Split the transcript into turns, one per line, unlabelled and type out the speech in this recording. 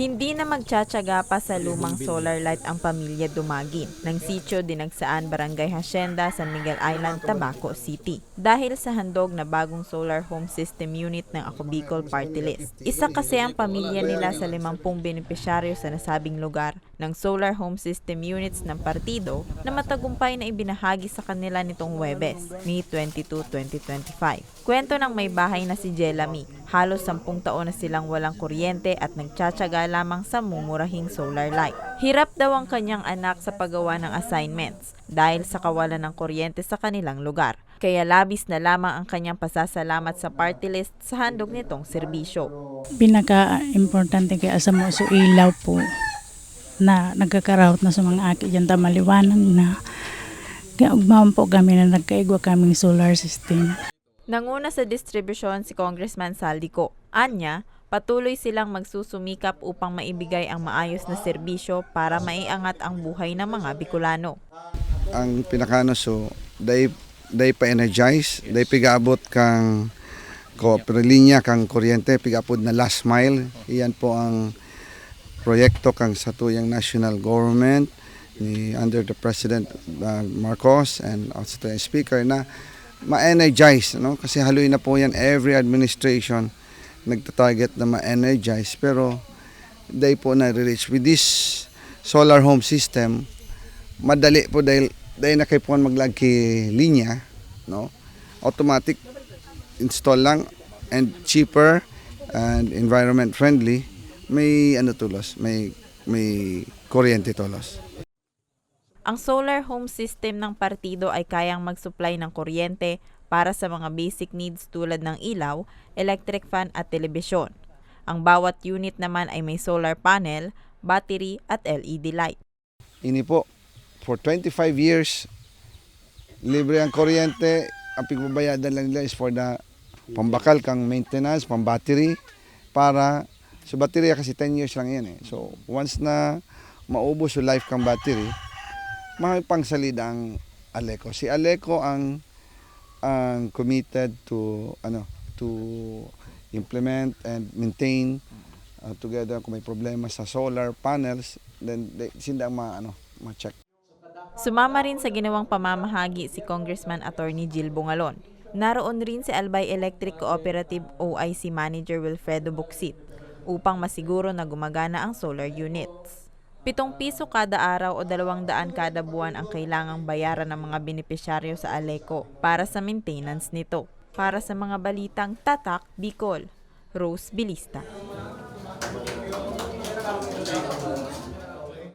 Hindi na magtsatsaga pa sa lumang solar light ang pamilya Dumagin ng sitio Dinagsaan, Barangay Hacienda, San Miguel Island, Tabaco City. Dahil sa handog na bagong solar home system unit ng Ako Bicol Party List. Isa kasi ang pamilya nila sa 50 benepisyaryo sa nasabing lugar ng solar home system units ng partido na matagumpay na ibinahagi sa kanila nitong Webes, May 22, 2025. Kwento ng may bahay na si Jelamy, halos 10 taon na silang walang kuryente at nagtsatsaga lamang sa mumurahing solar light. Hirap daw ang kanyang anak sa paggawa ng assignments dahil sa kawalan ng kuryente sa kanilang lugar. Kaya labis na lamang ang kanyang pasasalamat sa party list sa handog nitong serbisyo.
pinaka-importante kaya sa mo ilaw po na nagkakarawat na sa mga aki dyan tamaliwanan na ugmaon po kami na nagkaigwa kaming solar system.
Nanguna sa distribusyon si Congressman Saldico. Anya, patuloy silang magsusumikap upang maibigay ang maayos na serbisyo para maiangat ang buhay ng mga Bicolano.
ang pinakano so day day pa energize day pigaabot kang ko linya kang kuryente pigapod na last mile iyan po ang proyekto kang sa tuyang national government ni under the president uh, Marcos and also the speaker na ma-energize no kasi haloy na po yan every administration nagta-target na ma-energize pero day po na reach with this solar home system madali po dahil dahil na kayo po maglagi linya, no? Automatic install lang and cheaper and environment friendly. May ano tulos, may may kuryente tulos.
Ang solar home system ng partido ay kayang mag-supply ng kuryente para sa mga basic needs tulad ng ilaw, electric fan at telebisyon. Ang bawat unit naman ay may solar panel, battery at LED light.
Ini po for 25 years libre ang kuryente, ang pigbabayadan lang nila is for the pambakal kang maintenance, pang battery para sa baterya kasi 10 years lang yan eh. So once na maubos yung life kang battery, makipangsalid ang Aleco. Si Aleco ang ang committed to ano to implement and maintain uh, together kung may problema sa solar panels then they, sila ang ma, ano ma-check
Sumama rin sa ginawang pamamahagi si Congressman Attorney Jill Bungalon. Naroon rin si Albay Electric Cooperative OIC Manager Wilfredo Buxit upang masiguro na gumagana ang solar units. Pitong piso kada araw o dalawang daan kada buwan ang kailangang bayaran ng mga benepisyaryo sa Aleco para sa maintenance nito. Para sa mga balitang Tatak, Bicol, Rose Bilista.